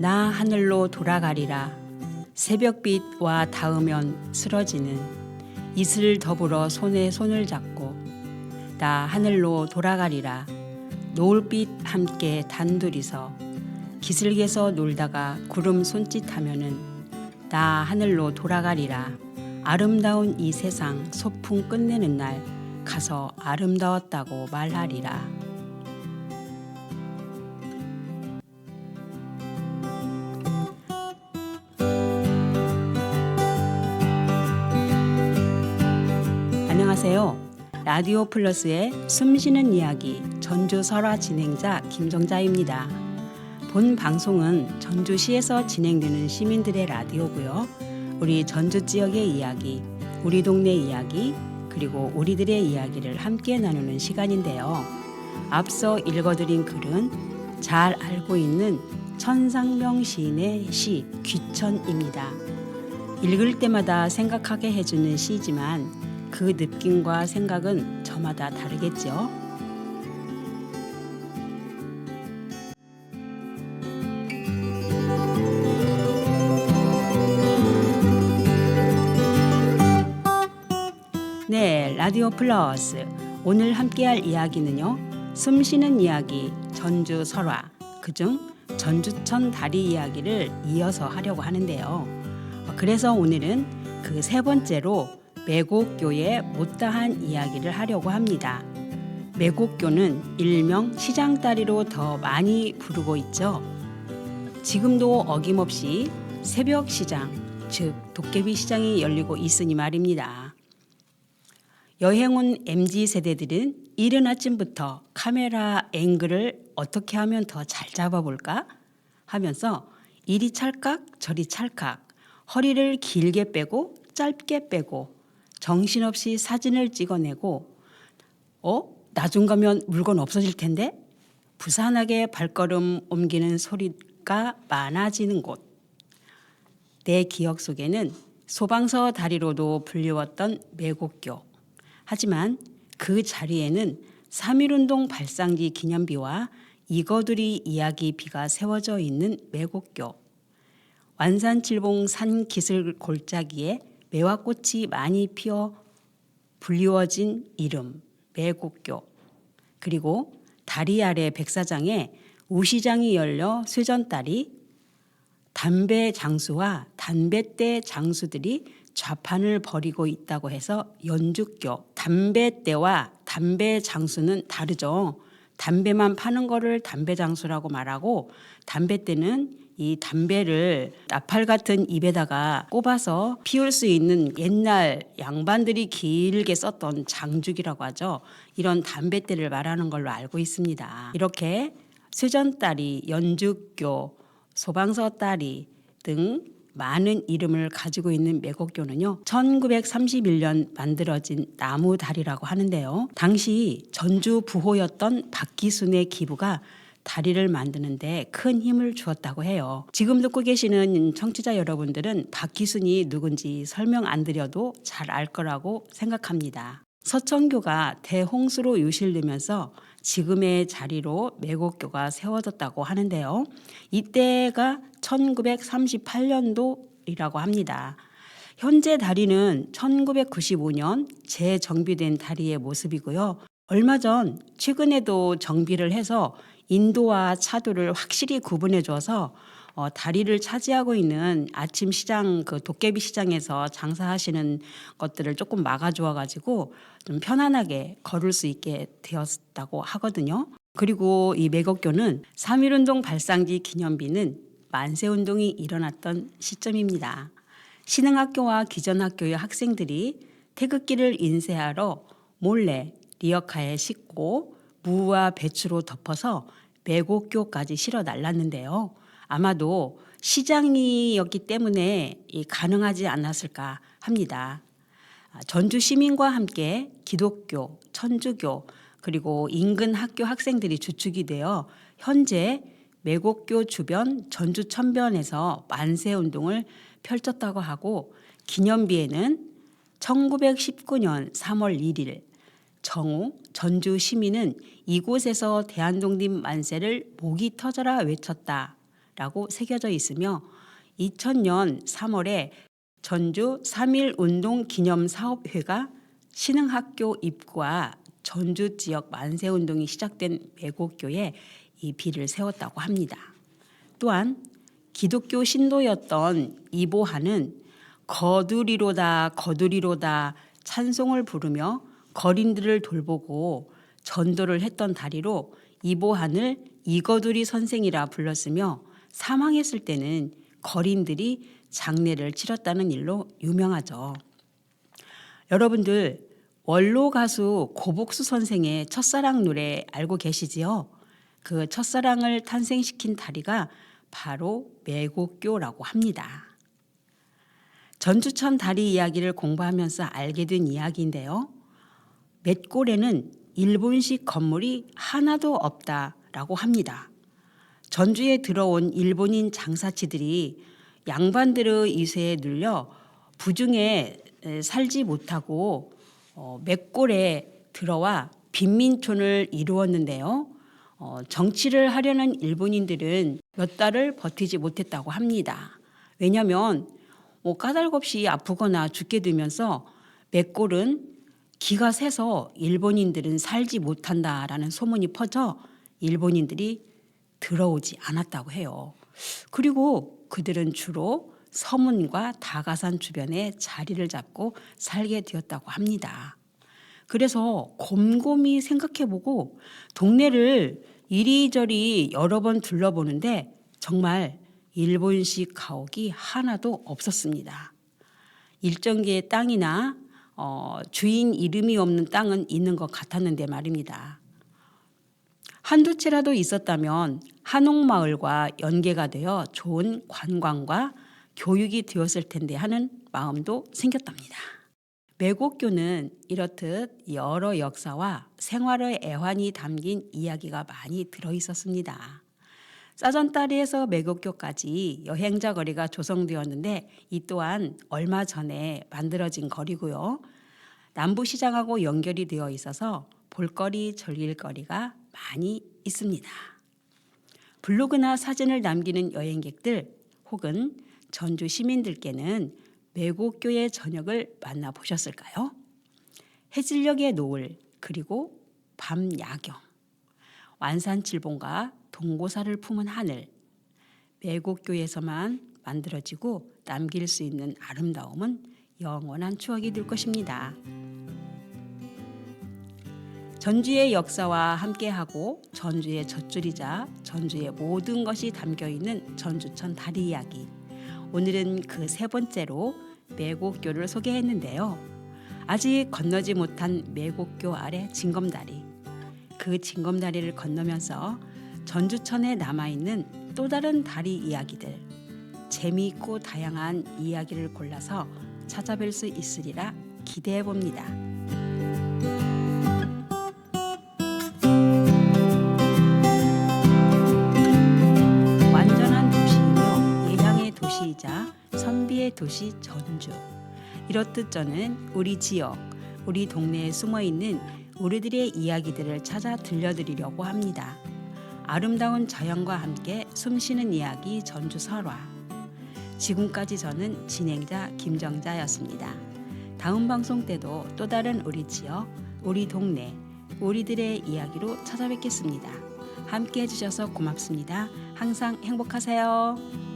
나 하늘로 돌아가리라. 새벽빛과 닿으면 쓰러지는. 이슬 더불어 손에 손을 잡고 나 하늘로 돌아가리라. 노을빛 함께 단둘이서 기슭에서 놀다가 구름 손짓하면은 나 하늘로 돌아가리라. 아름다운 이 세상 소풍 끝내는 날 가서 아름다웠다고 말하리라. 라디오 플러스의 숨쉬는 이야기 전주 설화 진행자 김정자입니다. 본 방송은 전주시에서 진행되는 시민들의 라디오고요. 우리 전주 지역의 이야기, 우리 동네 이야기, 그리고 우리들의 이야기를 함께 나누는 시간인데요. 앞서 읽어드린 글은 잘 알고 있는 천상명 시인의 시 귀천입니다. 읽을 때마다 생각하게 해주는 시지만 그 느낌과 생각은 저마다 다르겠죠. 네, 라디오 플러스. 오늘 함께할 이야기는요. 숨 쉬는 이야기 전주 설화 그중 전주천 다리 이야기를 이어서 하려고 하는데요. 그래서 오늘은 그 세 번째로 매곡교의 못다한 이야기를 하려고 합니다. 매곡교는 일명 시장다리로 더 많이 부르고 있죠. 지금도 어김없이 새벽 시장, 즉 도깨비 시장이 열리고 있으니 말입니다. 여행 온 MZ 세대들은 이른 아침부터 카메라 앵글을 어떻게 하면 더 잘 잡아볼까 하면서 이리 찰칵 저리 찰칵 허리를 길게 빼고 짧게 빼고 정신없이 사진을 찍어내고 어 나중 가면 물건 없어질 텐데 부산하게 발걸음 옮기는 소리가 많아지는 곳. 내 기억 속에는 소방서 다리로도 불리웠던 매곡교. 하지만 그 자리에는 3.1운동 발상지 기념비와 이거들이 이야기 비가 세워져 있는 매곡교. 완산칠봉 산 기슭 골짜기에 매화꽃이 많이 피어 불리워진 이름 매곡교. 그리고 다리 아래 백사장에 우시장이 열려 쇠전딸이 담배 장수와 담배대 장수들이 좌판을 벌이고 있다고 해서 연죽교 담배대와 담배 장수는 다르죠. 담배만 파는 거를 담배 장수라고 말하고 담배대는 이 담배를 나팔 같은 입에다가 꼽아서 피울 수 있는 옛날 양반들이 길게 썼던 장죽이라고 하죠. 이런 담배대를 말하는 걸로 알고 있습니다. 이렇게 쇠전딸이, 연죽교, 소방서딸이 등 많은 이름을 가지고 있는 매곡교는요. 1931년 만들어진 나무 다리라고 하는데요. 당시 전주 부호였던 박기순의 기부가 다리를 만드는데 큰 힘을 주었다고 해요. 지금 듣고 계시는 청취자 여러분들은 박기순이 누군지 설명 안 드려도 잘 알 거라고 생각합니다. 서천교가 대홍수로 유실되면서 지금의 자리로 매곡교가 세워졌다고 하는데요. 이때가 1938년도이라고 합니다. 현재 다리는 1995년 재정비된 다리의 모습이고요. 얼마 전 최근에도 정비를 해서 인도와 차도를 확실히 구분해 줘서 어, 다리를 차지하고 있는 아침 시장 그 도깨비 시장에서 장사하시는 것들을 조금 막아주어 가지고 좀 편안하게 걸을 수 있게 되었다고 하거든요. 그리고 이 매곡교는 3.1운동 발상지 기념비는 만세운동이 일어났던 시점입니다. 신흥학교와 기전학교의 학생들이 태극기를 인쇄하러 몰래 리어카에 싣고 무와 배추로 덮어서 매곡교까지 실어 날랐는데요. 아마도 시장이었기 때문에 가능하지 않았을까 합니다. 전주 시민과 함께 기독교, 천주교, 그리고 인근 학교 학생들이 주축이 되어 현재 매곡교 주변 전주 천변에서 만세 운동을 펼쳤다고 하고 기념비에는 1919년 3월 1일 정오 전주 시민은 이곳에서 대한독립 만세를 목이 터져라 외쳤다. 라고 새겨져 있으며 2000년 3월에 전주 3.1 운동 기념 사업회가 신흥학교 입구와 전주 지역 만세 운동이 시작된 매곡교에 이 비를 세웠다고 합니다. 또한 기독교 신도였던 이보하는 거두리로다 거두리로다 찬송을 부르며 거린들을 돌보고 전도를 했던 다리로 이보한을 이거두리 선생이라 불렀으며 사망했을 때는 거린들이 장례를 치렀다는 일로 유명하죠. 여러분들 원로 가수 고복수 선생의 첫사랑 노래 알고 계시지요? 그 첫사랑을 탄생시킨 다리가 바로 매곡교라고 합니다. 전주천 다리 이야기를 공부하면서 알게 된 이야기인데요. 맷골에는 일본식 건물이 하나도 없다라고 합니다. 전주에 들어온 일본인 장사치들이 양반들의 이세에 눌려 부중에 살지 못하고 어, 맷골에 들어와 빈민촌을 이루었는데요. 어, 정치를 하려는 일본인들은 몇 달을 버티지 못했다고 합니다. 왜냐하면 뭐 까닭없이 아프거나 죽게 되면서 맷골은 기가 새서 일본인들은 살지 못한다라는 소문이 퍼져 일본인들이 들어오지 않았다고 해요. 그리고 그들은 주로 서문과 다가산 주변에 자리를 잡고 살게 되었다고 합니다. 그래서 곰곰이 생각해보고 동네를 이리저리 여러 번 둘러보는데 정말 일본식 가옥이 하나도 없었습니다. 일정 개의 땅이나 어, 주인 이름이 없는 땅은 있는 것 같았는데 말입니다. 한두 채라도 있었다면 한옥마을과 연계가 되어 좋은 관광과 교육이 되었을 텐데 하는 마음도 생겼답니다. 매곡교는 이렇듯 여러 역사와 생활의 애환이 담긴 이야기가 많이 들어 있었습니다. 싸전다리에서 매곡교까지 여행자 거리가 조성되었는데 이 또한 얼마 전에 만들어진 거리고요. 남부시장하고 연결이 되어 있어서 볼거리, 즐길거리가 많이 있습니다. 블로그나 사진을 남기는 여행객들 혹은 전주 시민들께는 매곡교의 저녁을 만나 보셨을까요? 해질녘의 노을 그리고 밤 야경 완산칠봉과 동고사를 품은 하늘 매곡교에서만 만들어지고 남길 수 있는 아름다움은 영원한 추억이 될 것입니다. 전주의 역사와 함께하고 전주의 젖줄이자 전주의 모든 것이 담겨 있는 전주천 다리 이야기. 오늘은 그 세 번째로 매곡교를 소개했는데요. 아직 건너지 못한 매곡교 아래 징검다리. 그 징검다리를 건너면서 전주천에 남아있는 또 다른 다리 이야기들. 재미있고 다양한 이야기를 골라서 찾아뵐 수 있으리라 기대해 봅니다. 완전한 도시이며 예향의 도시이자 선비의 도시 전주. 이렇듯 저는 우리 지역, 우리 동네에 숨어 있는 우리들의 이야기들을 찾아 들려드리려고 합니다. 아름다운 자연과 함께 숨쉬는 이야기 전주 설화. 지금까지 저는 진행자 김정자였습니다. 다음 방송 때도 또 다른 우리 지역, 우리 동네, 우리들의 이야기로 찾아뵙겠습니다. 함께 해주셔서 고맙습니다. 항상 행복하세요.